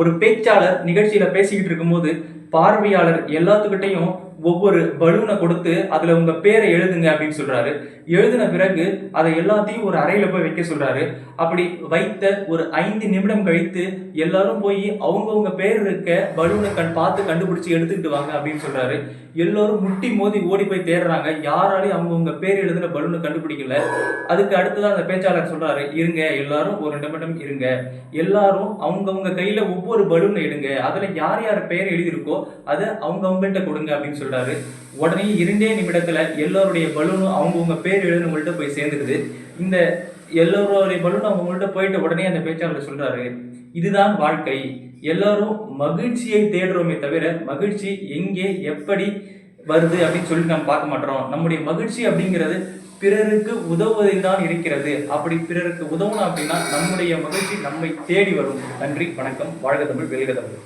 ஒரு பேச்சாளர் நிகழ்ச்சியில பேசிக்கிட்டு இருக்கும்போது பார்வையாளர் எல்லாத்துக்கிட்டையும் ஒவ்வொரு பலூனை கொடுத்து அதுல உங்க பேரை எழுதுங்க அப்படின்னு சொல்றாரு. எழுதின பிறகு அதை எல்லாத்தையும் ஒரு அறையில போய் வைக்க சொல்றாரு. அப்படி வைத்த ஒரு ஐந்து நிமிடம் கழித்து எல்லாரும் போய் அவங்கவுங்க பேர் இருக்க பலூனை கண் பார்த்து கண்டுபிடிச்சு எடுத்துக்கிட்டு வாங்க அப்படின்னு சொல்றாரு. எல்லாரும் முட்டி மோதி ஓடி போய் தேடுறாங்க. யாராலையும் அவங்கவுங்க பேர் எழுதின பலூனை கண்டுபிடிக்கல. அதுக்கு அடுத்ததான் அந்த பேச்சாளர் சொல்றாரு. இருங்க எல்லாரும் ஒரு நிமிடம் இருங்க. எல்லாரும் அவங்கவுங்க கையில ஒவ்வொரு பலூனை எடுங்க. அதுல யார் யார் பெயர் எழுதியிருக்கோ அதை அவங்கவுங்கள்ட்ட கொடுங்க அப்படின்னு சொல்றாரு. உடனே இரண்டே நிமிடத்துல எல்லோருடைய பலூனும் அவங்கவுங்க பேர் எழுதினவங்கள்ட்ட போய் சேர்ந்துக்குது. இந்த எல்லோருடைய பலூன் அவங்கள்ட்ட போயிட்டு உடனே அந்த பேச்சாளர் சொல்றாரு இதுதான் வாழ்க்கை. எல்லாரும் மகிழ்ச்சியை தேடுறோமே தவிர மகிழ்ச்சி எங்கே எப்படி வருது? அப்படின்னு சொல்லி நம்ம பார்க்க மாட்டோம். நம்முடைய மகிழ்ச்சி அப்படிங்கிறது பிறருக்கு உதவுவதில் தான் இருக்கிறது. அப்படி பிறருக்கு உதவணும் அப்படின்னா நம்முடைய மகிழ்ச்சி நம்மை தேடி வரும். நன்றி வணக்கம். வாழ்க தமிழ் வெல்க தமிழ்.